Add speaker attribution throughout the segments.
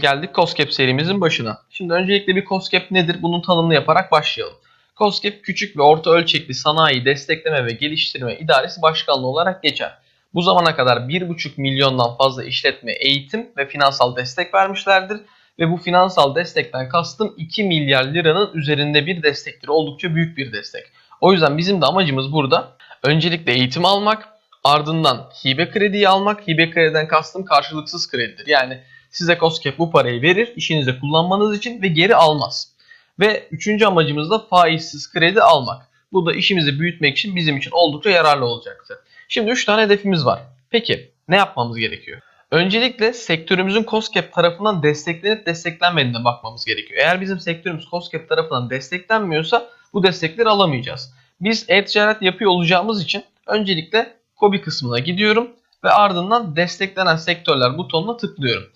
Speaker 1: geldik COSGAP serimizin başına. Şimdi öncelikle bir COSGAP nedir bunun tanımını yaparak başlayalım. COSGAP küçük ve orta ölçekli sanayi destekleme ve geliştirme idaresi başkanlığı olarak geçer. Bu zamana kadar 1,5 milyondan fazla işletme eğitim ve finansal destek vermişlerdir. Ve bu finansal destekten kastım 2 milyar liranın üzerinde bir destektir. Oldukça büyük bir destek. O yüzden bizim de amacımız burada öncelikle eğitim almak, ardından hibe krediyi almak. Hibe krediden kastım karşılıksız kredidir. Yani size COSGAP bu parayı verir işinize kullanmanız için ve geri almaz. Ve üçüncü amacımız da faizsiz kredi almak. Bu da işimizi büyütmek için bizim için oldukça yararlı olacaktır. Şimdi 3 tane hedefimiz var. Peki ne yapmamız gerekiyor? Öncelikle sektörümüzün COSGAP tarafından desteklenip desteklenmediğine bakmamız gerekiyor. Eğer bizim sektörümüz COSGAP tarafından desteklenmiyorsa bu destekleri alamayacağız. Biz e-ticaret yapıyor olacağımız için öncelikle KOBİ kısmına gidiyorum ve ardından desteklenen sektörler butonuna tıklıyorum.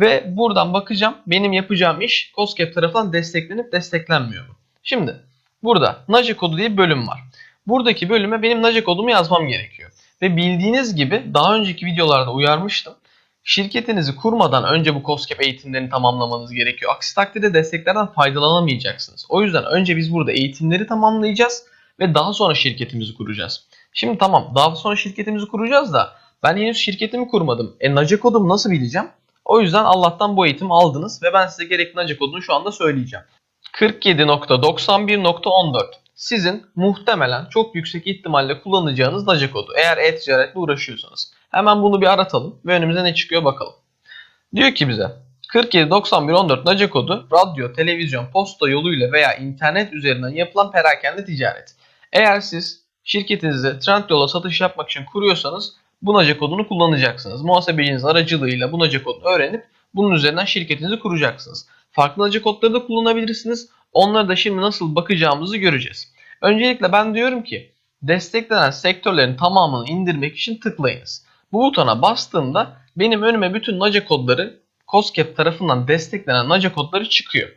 Speaker 1: Ve buradan bakacağım benim yapacağım iş COSGAP tarafından desteklenip desteklenmiyor mu? Şimdi burada NACE kodu diye bir bölüm var. Buradaki bölüme benim NACE kodumu yazmam gerekiyor. Ve bildiğiniz gibi daha önceki videolarda uyarmıştım. Şirketinizi kurmadan önce bu COSGAP eğitimlerini tamamlamanız gerekiyor. Aksi takdirde desteklerden faydalanamayacaksınız. O yüzden önce biz burada eğitimleri tamamlayacağız ve daha sonra şirketimizi kuracağız. Şimdi tamam daha sonra şirketimizi kuracağız da ben henüz şirketimi kurmadım. E NACE kodumu nasıl bileceğim? O yüzden Allah'tan bu eğitimi aldınız ve ben size gerekli NACE kodunu şu anda söyleyeceğim. 47.91.14 sizin muhtemelen çok yüksek ihtimalle kullanacağınız NACE kodu eğer e-ticaretle uğraşıyorsanız. Hemen bunu bir aratalım ve önümüze ne çıkıyor bakalım. Diyor ki bize 479114 NACE kodu radyo, televizyon, posta yoluyla veya internet üzerinden yapılan perakende ticaret. Eğer siz şirketinizi Trendyol'a satış yapmak için kuruyorsanız bu NACE kodunu kullanacaksınız. Muhasebeciniz aracılığıyla bu NACE kodunu öğrenip bunun üzerinden şirketinizi kuracaksınız. Farklı NACE kodları da kullanabilirsiniz. Onları da şimdi nasıl bakacağımızı göreceğiz. Öncelikle ben diyorum ki desteklenen sektörlerin tamamını indirmek için tıklayınız. Bu butona bastığımda benim önüme bütün NACE kodları COSGAP tarafından desteklenen NACE kodları çıkıyor.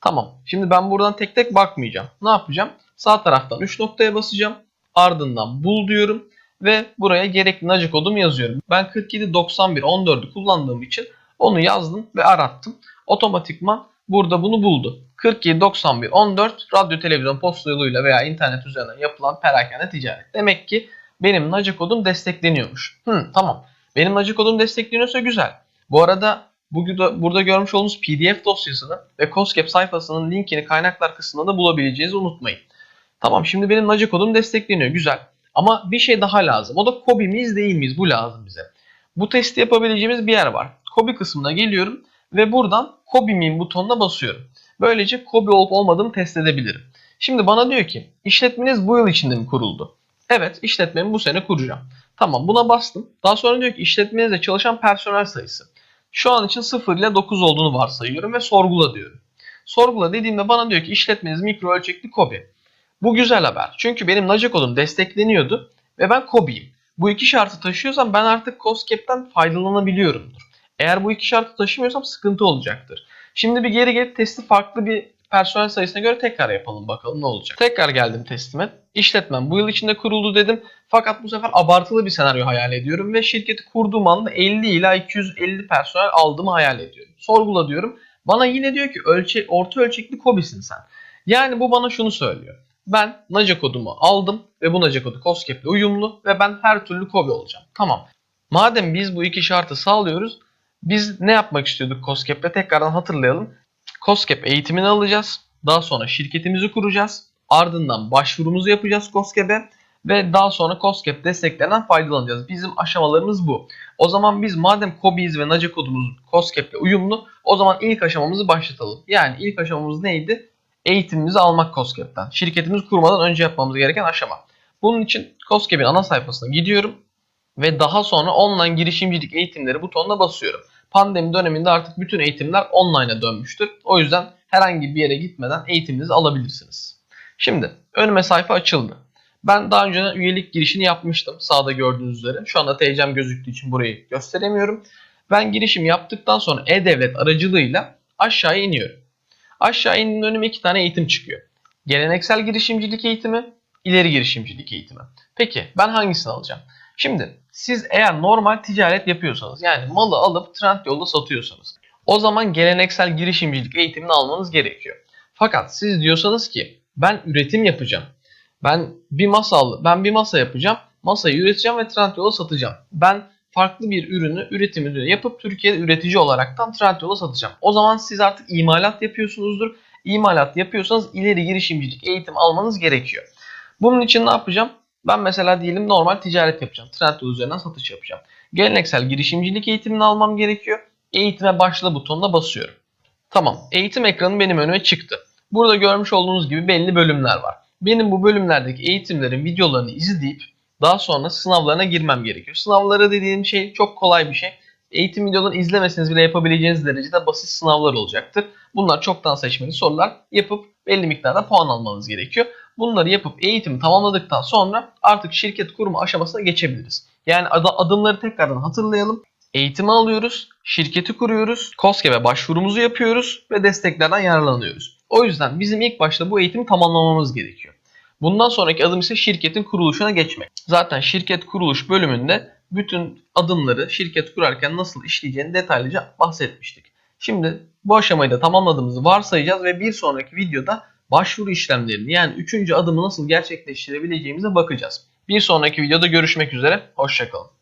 Speaker 1: Tamam. Şimdi ben buradan tek tek bakmayacağım. Ne yapacağım? Sağ taraftan 3 noktaya basacağım. Ardından bul diyorum ve buraya gerekli NACE kodumu yazıyorum. Ben 479114'ü kullandığım için onu yazdım ve arattım. Otomatikman burada bunu buldu. 479114 radyo, televizyon, posta yoluyla veya internet üzerinden yapılan perakende ticaret. Demek ki benim NACE kodum destekleniyormuş. Hı, tamam. Benim NACE kodum destekleniyorsa güzel. Bu arada burada, burada görmüş olduğunuz PDF dosyasını ve COSGAP sayfasının linkini kaynaklar kısmında da bulabileceğinizi unutmayın. Tamam şimdi benim NACE kodum destekleniyor. Güzel. Ama bir şey daha lazım. O da KOBİ miyiz değil miyiz? Bu lazım bize. Bu testi yapabileceğimiz bir yer var. KOBİ kısmına geliyorum ve buradan KOBİ miyim butonuna basıyorum. Böylece KOBİ olup olmadığımı test edebilirim. Şimdi bana diyor ki işletmeniz bu yıl içinde mi kuruldu? Evet işletmemi bu sene kuracağım. Tamam buna bastım. Daha sonra diyor ki işletmenizde çalışan personel sayısı. Şu an için 0 ile 9 olduğunu varsayıyorum ve sorgula diyorum. Sorgula dediğimde bana diyor ki işletmeniz mikro ölçekli KOBİ. Bu güzel haber. Çünkü benim NACE kodum destekleniyordu ve ben KOBİ'yim. Bu iki şartı taşıyorsam ben artık COSGAP'ten faydalanabiliyorumdur. Eğer bu iki şartı taşımıyorsam sıkıntı olacaktır. Şimdi bir geri gelip testi farklı bir personel sayısına göre tekrar yapalım bakalım ne olacak. Tekrar geldim testime. İşletmem bu yıl içinde kuruldu dedim. Fakat bu sefer abartılı bir senaryo hayal ediyorum ve şirketi kurduğum anda 50 ila 250 personel aldığımı hayal ediyorum. Sorgula diyorum. Bana yine diyor ki ölçek, orta ölçekli kobisin sen. Yani bu bana şunu söylüyor. Ben NACE kodumu aldım ve bu NACE kodu COSGAP ile uyumlu ve ben her türlü kobi olacağım. Tamam. Madem biz bu iki şartı sağlıyoruz biz ne yapmak istiyorduk COSGAP'le tekrardan hatırlayalım. COSGAP eğitimini alacağız. Daha sonra şirketimizi kuracağız. Ardından başvurumuzu yapacağız COSGAP'e ve daha sonra COSGAP desteklerinden faydalanacağız. Bizim aşamalarımız bu. O zaman biz madem COBİ'yiz ve NACE kodumuz COSGAP ile uyumlu o zaman ilk aşamamızı başlatalım. Yani ilk aşamamız neydi? Eğitimimizi almak COSGAP'ten. Şirketimizi kurmadan önce yapmamız gereken aşama. Bunun için COSGAP'in ana sayfasına gidiyorum ve daha sonra online girişimcilik eğitimleri butonuna basıyorum. Pandemi döneminde artık bütün eğitimler online'a dönmüştür. O yüzden herhangi bir yere gitmeden eğitiminizi alabilirsiniz. Şimdi önüme sayfa açıldı. Ben daha önceden üyelik girişini yapmıştım sağda gördüğünüz üzere. Şu anda TC'm gözüktüğü için burayı gösteremiyorum. Ben girişim yaptıktan sonra e-devlet aracılığıyla aşağı iniyorum. Aşağı indiğimde önüme iki tane eğitim çıkıyor. Geleneksel girişimcilik eğitimi, ileri girişimcilik eğitimi. Peki ben hangisini alacağım? Şimdi siz eğer normal ticaret yapıyorsanız yani malı alıp Trendyol'da satıyorsanız O zaman geleneksel girişimcilik eğitimini almanız gerekiyor. Fakat siz diyorsanız ki ben üretim yapacağım. Ben bir masa al- ben bir masa yapacağım. Masayı üreteceğim ve Trendyol'a satacağım. Ben farklı bir ürünü üretimini yapıp Türkiye'de üretici olaraktan Trendyol'a satacağım. O zaman siz artık imalat yapıyorsunuzdur. İmalat yapıyorsanız ileri girişimcilik eğitim almanız gerekiyor. Bunun için ne yapacağım? Ben mesela diyelim normal ticaret yapacağım. Trendyol üzerinden satış yapacağım. Geleneksel girişimcilik eğitimini almam gerekiyor. Eğitime başla butonuna basıyorum. Tamam. Eğitim ekranı benim önüme çıktı. Burada görmüş olduğunuz gibi belli bölümler var. Benim bu bölümlerdeki eğitimlerin videolarını izleyip daha sonra sınavlarına girmem gerekiyor. Sınavları dediğim şey çok kolay bir şey. Eğitim videolarını izlemeseniz bile yapabileceğiniz derecede basit sınavlar olacaktır. Bunlar çoktan seçmeli sorular yapıp belli miktarda puan almanız gerekiyor. Bunları yapıp eğitimi tamamladıktan sonra artık şirket kurma aşamasına geçebiliriz. Yani ad- adımları tekrardan hatırlayalım. Eğitimi alıyoruz, şirketi kuruyoruz, KOSGEB'e başvurumuzu yapıyoruz ve desteklerden yararlanıyoruz. O yüzden bizim ilk başta bu eğitimi tamamlamamız gerekiyor. Bundan sonraki adım ise şirketin kuruluşuna geçmek. Zaten şirket kuruluş bölümünde bütün adımları şirket kurarken nasıl işleyeceğini detaylıca bahsetmiştik. Şimdi bu aşamayı da tamamladığımızı varsayacağız ve bir sonraki videoda başvuru işlemlerini yani üçüncü adımı nasıl gerçekleştirebileceğimize bakacağız. Bir sonraki videoda görüşmek üzere, hoşçakalın.